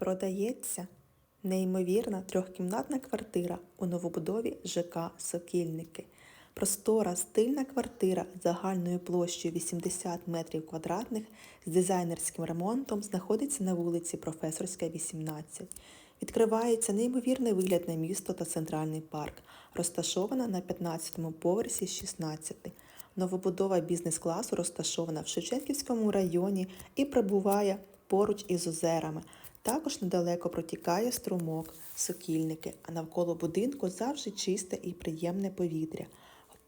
Продається неймовірна трьохкімнатна квартира у новобудові ЖК Сокільники. Простора стильна квартира загальною площею 80 метрів квадратних з дизайнерським ремонтом знаходиться на вулиці Професорська, 18. Відкривається неймовірний вигляд на місто та центральний парк, розташована на 15-му поверсі з 16. Новобудова бізнес-класу розташована в Шевченківському районі і перебуває поруч із озерами. Також недалеко протікає струмок, сокільники, а навколо будинку завжди чисте і приємне повітря.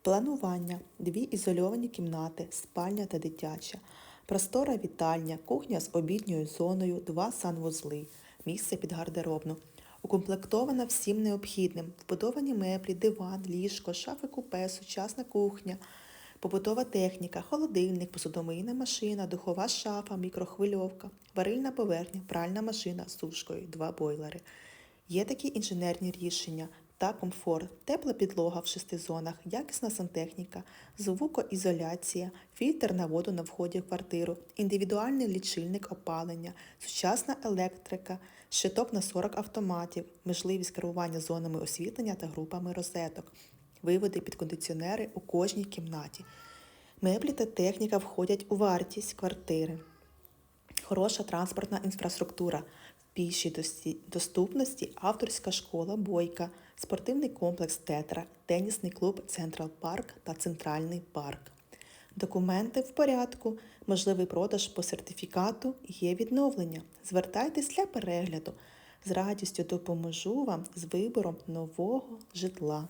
Планування, дві ізольовані кімнати, спальня та дитяча, простора вітальня, кухня з обідньою зоною, два санвузли, місце під гардеробну. Укомплектована всім необхідним, вбудовані меблі, диван, ліжко, шафи купе, сучасна кухня, побутова техніка, холодильник, посудомийна машина, духова шафа, мікрохвильовка, варильна поверхня, пральна машина з сушкою, два бойлери. Є такі інженерні рішення та комфорт, тепла підлога в шести зонах, якісна сантехніка, звукоізоляція, фільтр на воду на вході в квартиру, індивідуальний лічильник опалення, сучасна електрика, щиток на 40 автоматів, можливість керування зонами освітлення та групами розеток, виводи під кондиціонери у кожній кімнаті. Меблі та техніка входять у вартість квартири. Хороша транспортна інфраструктура, в пішій доступності авторська школа Бойка, спортивний комплекс Тетра, тенісний клуб Централ Парк та Центральний парк. Документи в порядку, можливий продаж по сертифікату, є відновлення. Звертайтесь для перегляду. З радістю допоможу вам з вибором нового житла.